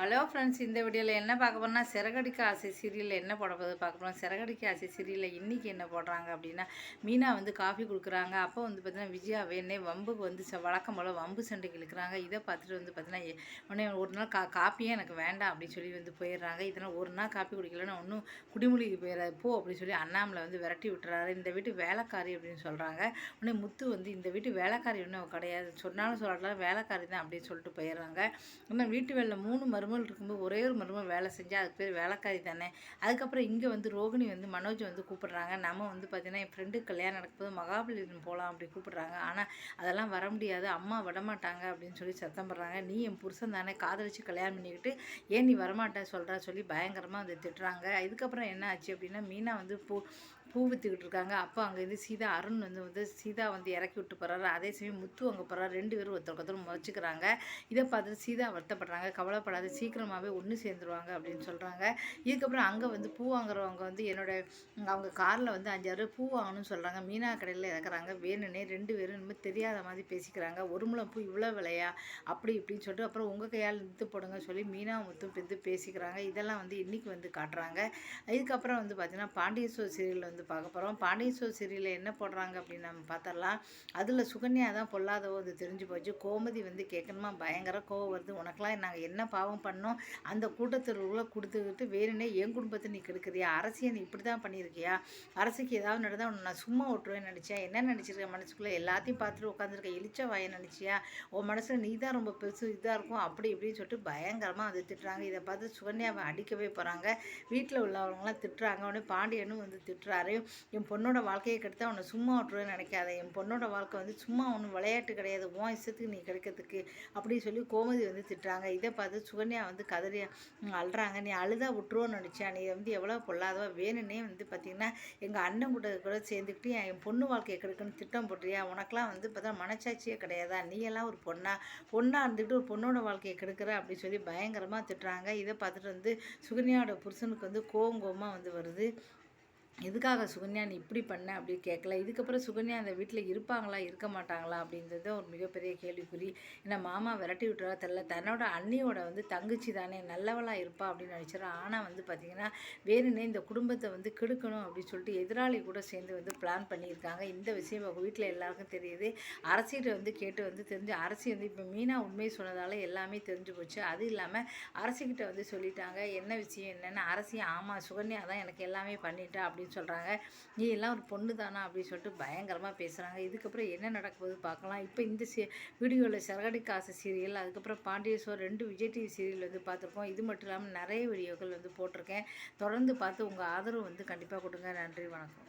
Hello friends இந்த வீடியோவில் என்ன பார்க்க போகிறோம்னா சிறகடிக்க ஆசை சீரியலில் என்ன போட போகுது பார்க்க போகிறோம் சிறகடிக்க ஆசை சீரியலில் இன்றைக்கி என்ன போடுறாங்க அப்படின்னா மீனா வந்து காஃபி கொடுக்குறாங்க. அப்போ வந்து பார்த்தீங்கன்னா விஜயா வேணே வம்புக்கு வந்து ச வழக்கம் போல் வம்பு சண்டைக்கு இழுக்கிறாங்க. இதை பார்த்துட்டு வந்து பார்த்தீங்கன்னா உடனே ஒரு நாள் கா காப்பியே எனக்கு வேண்டாம் அப்படின்னு சொல்லி வந்து போயிடுறாங்க. இதனால் ஒரு நாள் காப்பி குடிக்கலன்னா ஒன்றும் குடிமொழிக்கு போயிடாது. போ அப்படின்னு சொல்லி அண்ணாமலை வந்து விரட்டி விட்டுறாரு. இந்த வீட்டு வேலைக்காரி அப்படின்னு சொல்கிறாங்க உடனே முத்து வந்து இந்த வீட்டு வேலைக்காரி ஒன்றும் கிடையாது. சொன்னாலும் சொல்லலாம் வேலைக்காரி தான் அப்படின்னு சொல்லிட்டு போயிடுறாங்க. இன்னும் வீட்டு வேலை மூணு மறு மருமகள் இருக்கும்போது ஒரே ஒரு மருமகள் வேலை செஞ்சால் அதுக்கு பேர் வேலைக்காரி தானே. அதுக்கப்புறம் இங்கே வந்து ரோகிணி வந்து மனோஜ் வந்து கூப்பிட்றாங்க. நம்ம வந்து பார்த்திங்கன்னா என் ஃப்ரெண்டுக்கு கல்யாணம் நடக்கும்போது மகாபலிபுரம் போகலாம் அப்படி கூப்பிட்றாங்க. ஆனால் அதெல்லாம் வர முடியாது. அம்மா விடமாட்டாங்க அப்படின்னு சொல்லி சத்தம் போடுறாங்க. நீ என் புருஷன் தானே. காதலிச்சு கல்யாணம் பண்ணிக்கிட்டு ஏன் நீ வரமாட்டேன் சொல்கிறா சொல்லி பயங்கரமாக வந்து திட்டுறாங்க. இதுக்கப்புறம் என்ன ஆச்சு அப்படின்னா மீனா வந்து போ பூ விற்றுக்கிட்டு இருக்காங்க. அப்போ அங்கேருந்து சீதா அருண் வந்து வந்து சீதா வந்து இறக்கி விட்டு போகிறாரு அதே சமயம் முத்து அங்கே போகிறாரு ரெண்டு பேரும் ஒருத்தர் ஒருத்தர் முறைச்சிக்கிறாங்க இதை பார்த்துட்டு சீதா வருத்தப்படுறாங்க. கவலைப்படாத சீக்கிரமாகவே ஒன்று சேர்ந்துருவாங்க அப்படின்னு சொல்கிறாங்க இதுக்கப்புறம் அங்கே வந்து பூ வாங்குறவங்க வந்து என்னோட அவங்க காரில் வந்து அஞ்சாறு பூ வாங்கணும்னு சொல்கிறாங்க மீனா கடையில் இறக்குறாங்க. வேணுன்னே ரெண்டு பேரும் இனிமேல் தெரியாத மாதிரி பேசிக்கிறாங்க. ஒரு முளம் பூ இவ்வளோ விலையா? அப்படி இப்படின்னு சொல்லிட்டு அப்புறம் உங்கள் கையால் நிறுத்து போடுங்க சொல்லி மீனா முத்தும் பெந்து பேசிக்கிறாங்க. இதெல்லாம் வந்து இன்றைக்கி வந்து காட்டுறாங்க. இதுக்கப்புறம் வந்து பார்த்திங்கன்னா பாண்டியஸ்வர் சீரியல் வந்து பார்க்க போகிறோம் பாண்டியேஸ்வர் சீரியலில் என்ன போடுறாங்க அப்படின்னு நம்ம பார்த்துடலாம். அதில் சுகன்யா தான் பொல்லாதவோ அது தெரிஞ்சு போச்சு. கோமதி வந்து கேட்கணுமா? பயங்கர கோவம் வருது. உனக்கெல்லாம் நாங்கள் என்ன பாவம் பண்ணோம்? அந்த கூட்டத்தில் கொடுத்துக்கிட்டு வேணுனே என் குடும்பத்தை நீ கெடுக்கிறியா? அரசியை நீ இப்படி தான் பண்ணியிருக்கியா? அரசுக்கு ஏதாவது நடந்தால் நான் சும்மா ஓட்டுருவேன் நினச்சேன் என்ன நினச்சிருக்கேன் மனசுக்குள்ளே? எல்லாத்தையும் பார்த்துட்டு உட்காந்துருக்க எலிச்ச வாயை நினச்சியா? உன் மனசில் நீ தான் ரொம்ப பெருசு இதாக இருக்கும் அப்படி இப்படின்னு சொல்லிட்டு பயங்கரமாக வந்து திட்டுறாங்க. இதை பார்த்து சுகன்யாவை அடிக்கவே போகிறாங்க வீட்டில் உள்ளவங்களாம் திட்டுறாங்க. உடனே பாண்டியனும் வந்து திட்டுறாரு. என் பொண்ணோட வாழ்க்கையை கெடுத்து அவனை சும்மா விட்டுருவேன்னு நினைக்காத. என் பொண்ணோட வாழ்க்கை வந்து சும்மா ஒன்றும் விளையாட்டு கிடையாது. உன் இஷ்டத்துக்கு நீ கிடைக்கிறதுக்கு அப்படின்னு சொல்லி கோமதி வந்து திட்டுறாங்க. இதை பார்த்து சுகன்யா வந்து கதறி அழுறாங்க. நீ அழுதா விட்டுருவோன்னு நினச்சா நீ வந்து எவ்வளோ பொல்லாதவா? வேணுன்னே வந்து பார்த்திங்கன்னா எங்கள் அண்ணன் கூட கூட சேர்ந்துக்கிட்டு என் பொண்ணு வாழ்க்கையை கெடுக்கணும்னு திட்டம் போட்டுறியா உனக்கெலாம் வந்து பார்த்தா மனச்சாட்சியே கிடையாதா? நீ எல்லாம் ஒரு பொண்ணா? பொண்ணாக இருந்துக்கிட்டு ஒரு பொண்ணோட வாழ்க்கையை கெடுக்கிற? அப்படின்னு சொல்லி பயங்கரமாக திட்டுறாங்க. இதை பார்த்துட்டு வந்து சுகன்யாவோட புருஷனுக்கு வந்து கோவம் கோவமாக வந்து வருது. எதுக்காக சுகன்யா நீ இப்படி பண்ண அப்படி கேட்கல? இதுக்கப்புறம் சுகன்யா அந்த வீட்டில் இருப்பாங்களா? இருக்க மாட்டாங்களா? அப்படின்றது ஒரு மிகப்பெரிய கேள்விக்குறி. ஏன்னா மாமா விரட்டி விட்டுறா தெரில தன்னோட அண்ணியோட வந்து தங்கச்சி தானே நல்லவளாக இருப்பா அப்படின்னு நினச்சிடறா ஆனால் வந்து பார்த்திங்கன்னா வேணுனே இந்த குடும்பத்தை வந்து கெடுக்கணும் அப்படின்னு சொல்லிட்டு எதிராளி கூட சேர்ந்து வந்து பிளான் பண்ணியிருக்காங்க. இந்த விஷயம் அவங்க வீட்டில் எல்லாருக்கும் தெரியுது. அரசிகிட்ட வந்து கேட்டு வந்து தெரிஞ்சு அரசி வந்து இப்போ மீனா உண்மையை சொன்னதால் எல்லாமே தெரிஞ்சு போச்சு. அது இல்லாமல் அரசிக்கிட்ட வந்து சொல்லிட்டாங்க. என்ன விஷயம் என்னென்னு அரசியும் ஆமாம் சுகன்யா தான் எனக்கு எல்லாமே பண்ணிட்டா அப்படின்னு அப்படின்னு சொல்கிறாங்க நீ எல்லாம் ஒரு பொண்ணு தானா? அப்படின்னு சொல்லிட்டு பயங்கரமாக பேசுகிறாங்க இதுக்கப்புறம் என்ன நடக்குது பார்க்கலாம். இப்போ இந்த சி வீடியோவில் சரகடி காசு சீரியல் அதுக்கப்புறம் பாண்டியஸ்வர் ரெண்டு விஜய் டிவி சீரியல் வந்து பார்த்துருக்கோம் இது மட்டும் இல்லாமல் நிறைய வீடியோக்கள் வந்து போட்டிருக்கேன். தொடர்ந்து பார்த்து உங்கள் ஆதரவு வந்து கண்டிப்பாக கொடுங்க. நன்றி வணக்கம்.